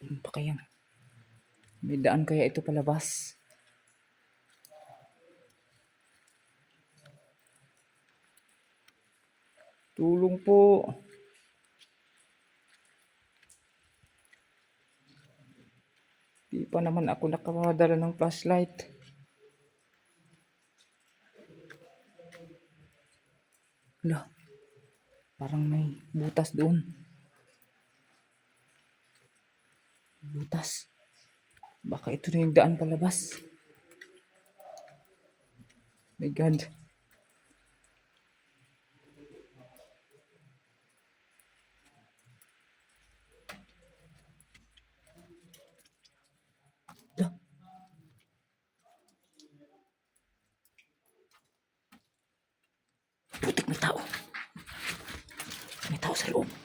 Ano pa kaya? May daan kaya ito palabas? Tulong po. Di pa naman ako nakamadala ng flashlight. Hala, parang may butas doon. Butas. Baka ito na yung daan palabas. My God. Putik na tao. May tao sa loob.